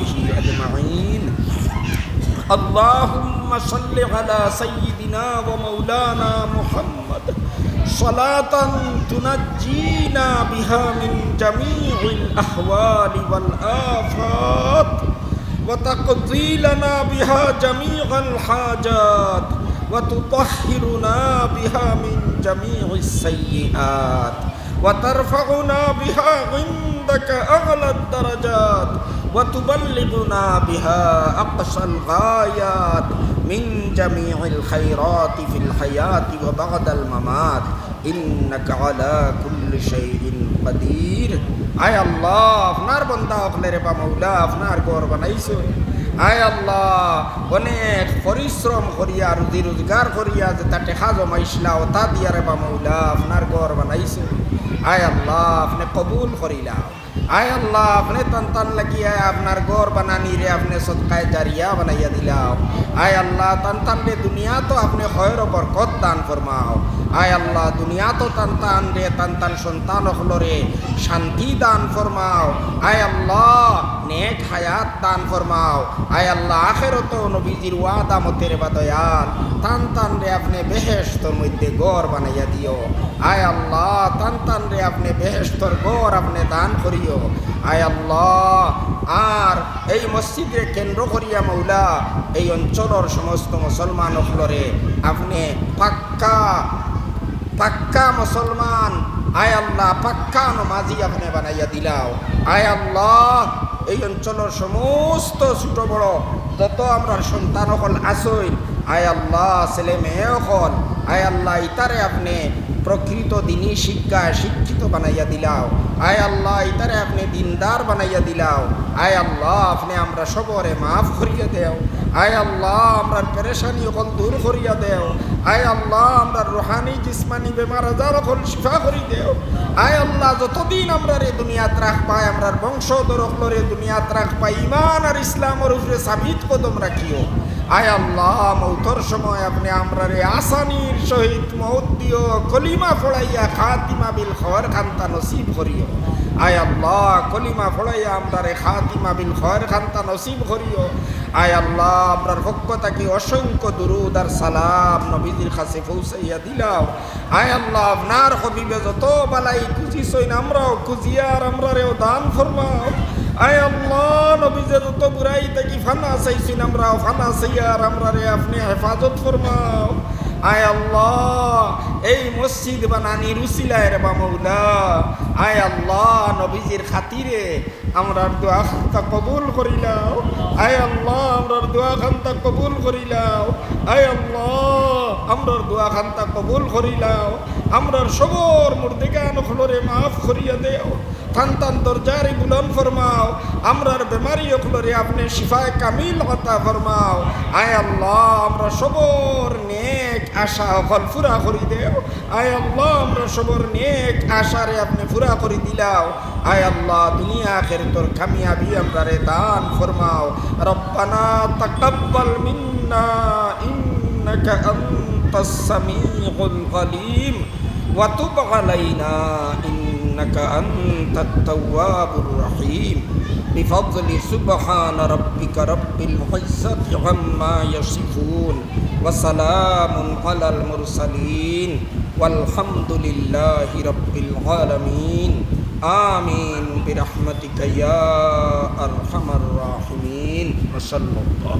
وأصحابه أجمعين. اللهم صل على سيدنا ومولانا محمد. صلاة تنجينا بها من جميع الأحوال والآفات. وتقضي لنا بها جميع الحاجات. وتطهرنا بها من جميع السيئات. وترفعنا بها عندك أعلى الدرجات. وتبلغنا بها أقصى الغايات من جميع الخيرات في الحياة وبعد الممات إنك على كل شيء قدير আয় আল্লাহ আপনার বন্ধা হকলে বা মৌলা আপনার গড় বানাইছো আয় আল্লাহ অনেক পরিশ্রম করিয়া রুজি রোজগার করিয়া যে তা টেকা জমাইছিলা ও তা দিয়া রে বা মৌলা আপনার গড় বানাইছো আয় আল্লাহ আপনি কবুল করিলা আয় আল্লাহ, আপনি তান তান লাগিয়া আপনার গড় বানানি রে, আপনি সৎকায় জারিয়া বানাইয়া দিলাও। আয় আল্লাহ, তান রে দুনিয়া তো আপনি হয়ের বরকত দান ফরমাও। আয় আল্লাহ, দুনিয়া তো তান তান রে, তান তান সন্তান হলরে শান্তি দান ফরমাও। আয় আল্লাহ, নেক হায়াত দান ফরমাও। আয় আল্লাহ, আখেরত নবীজির ওয়াদা মতের বা দয়াল। তান তান রে, আপনি বেহেস্তর মধ্যে গড় বানাইয়া দিও। আয় আল্লাহ, তান তান রে আপনি বেহেস্তর গড় আপনি দান করিও। আয় আল্লাহ, আর এই মসজিদে কেন্দ্র করিয়া মৌলা, এই অঞ্চলের সমস্ত মুসলমান হলরে আপনি পাক্কা পাক্কা মুসলমান। আয় আল্লাহ, পাক্কা নমাজি আপনি বানাইয়া দিলাও। আয় আল্লাহ, এই অঞ্চলের সমস্ত ছোট বড় যত আমরা সন্তান হল আসই আয় আল্লাহ, ছেলে মেয়ে হল আয় আল্লাহ, ইতারে আপনি প্রকৃত দিনী শিক্ষায় শিক্ষিত বানাইয়া দিলাও। আয় আল্লাহ, ইতারে আপনি দিনদার বানাইয়া দিলাও। আয় আল্লাহ, আপনি আমরা সবরে মাফ করিয়া দেও। আয় আল্লাহ, আমরা পেরেশানি অকল দূর করিয়া দেও। আয় আল্লাহ, আমরা রোহানি জিসমানি বেমার আজার অকল শিফা করি দেও। আয় আল্লাহ, যতদিন আমরা রে দুনিয়াত রাখ পাই, আমরা বংশধর অকলরে দুনিয়াত রাখ পাই ইমান আর ইসলামের উপরে সাবিত কদম রাখিও। আয় আল্লাহ, মৌতর সময় আপনি আমরা রে আসানির সহিত মৌত দিও, কলিমা ফড়াইয়া খাতিমা বিল খবর খান্তা নসিব করিও। আয় আল্লাহ, কলিমা ফড়াইয়া আমরা রে খাতিমা বিল খবর খান্তা নসিব করিও। আয় আল্লাহ, আমরার পক্ষ অসংখ্য দুরুদ আর সালাম নবীজির কাছে পৌঁছাইয়া দিলাও। আয় আল্লাহ, আপনার হবিবে যত বালাই খুঁজিছইন আমরাও খুঁজিয়ার আমরা রেও দান ফরমাও। আয় আল্লাহ, নবীজে যত বুড়াই থাকি ফানা চাইছেন আমরাও ফানা চাইয়ার আমরা রে আপনি হেফাজত ফরমাও। আয় আল্লাহ, এই মসজিদ বানানি রুসিলায় রে বা মৌলা। আয় আল্লাহ, নবীজির খাতিরে আমরার দোয়া খান্তা কবুল করিলাও আয় আল্লাহ আমরার দোয়া খান্তা কবুল করিলাও আয় আল্লাহ আমরার দোয়া খান্তা কবুল করিলাও আমরার সবর মুর্দিগান খলরে মাফ করিয়া দেও। থান তান দরজারে বুলন ফরমাও, আমরার বেমারি অখলরে আপনি শিফায় কামিল হতা ফরমাও। আয় আল্লাহ, আমরা সবর নেক আশা অকল ফুরা করি দেও। আয় আল্লাহ, আমরা সবর নেক আশারে আপনি ফুরা করে দিলাও। আয় আল্লাহ, দুনিয়া আখের তোর কামিয়াবি আমরা রে দান ফরমাও। রব্বানা তাকাব্বাল মিন্না, ইন্নাকা আনতাস সামিউল আলিম। ওয়া তুব আলাইনা إنك أنت التواب الرحيم بفضل سبحان ربك رب العزة عما يصفون وسلام على المرسلين والحمد لله رب العالمين آمين برحمتك يا أرحم الراحمين وصلى الله